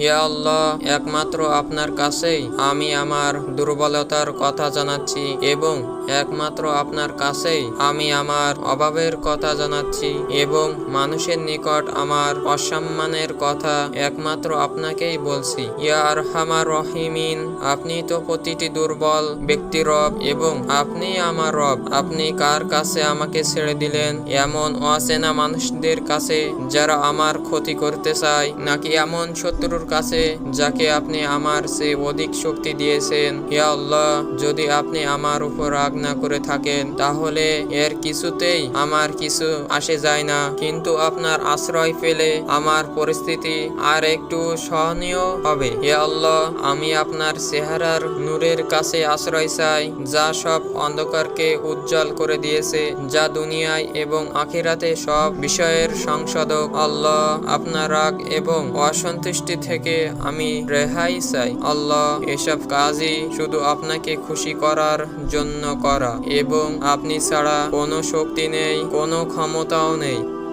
হে আল্লাহ, একমাত্র আপনার কাছেই আমি আমার দুর্বলতার কথা জানাচ্ছি এবং একমাত্র আপনার কাছেই আমি আমার অভাবের কথা জানাচ্ছি এবং মানুষের নিকট আমার অসম্মানের কথা একমাত্র আপনাকেই বলছি। ইয়া আরহামার রহিমিন, আপনি তো প্রতিটি দুর্বল ব্যক্তি রব এবং আপনি আমার রব। আপনি কার কাছে আমাকে ছেড়ে দিলেন? এমন অচেনা মানুষদের কাছে যারা আমার ক্ষতি করতে চায়, নাকি এমন শত্রুর কাছে, যাকে আপনি আমার সে অধিক শক্তি দিয়েছেন। হে আল্লাহ, যদি আপনি আমার উপর রাগ না করে থাকেন, তাহলে এর কিছুতেই আমার কিছু আসে যায় না। কিন্তু আপনার আশ্রয় পেলে আমার পরিস্থিতি আর একটু সহনীয় হবে। হে আল্লাহ, আমি আপনার চেহারার নূরের কাছে আশ্রয় চাই, যা সব অন্ধকারকে উজ্জ্বল করে দিয়েছে, যা দুনিয়ায় এবং আখিরাতে সব বিষয়ের সংশোধক। আল্লাহ, আপনার রাগ এবং অসন্তুষ্টি থেকে আমি রেহাই চাই। আল্লাহ, এসব কাজই শুধু আপনাকে খুশি করার জন্য করা। এবং আপনি ছাড়া কোনো শক্তি নেই, কোনো ক্ষমতাও নেই।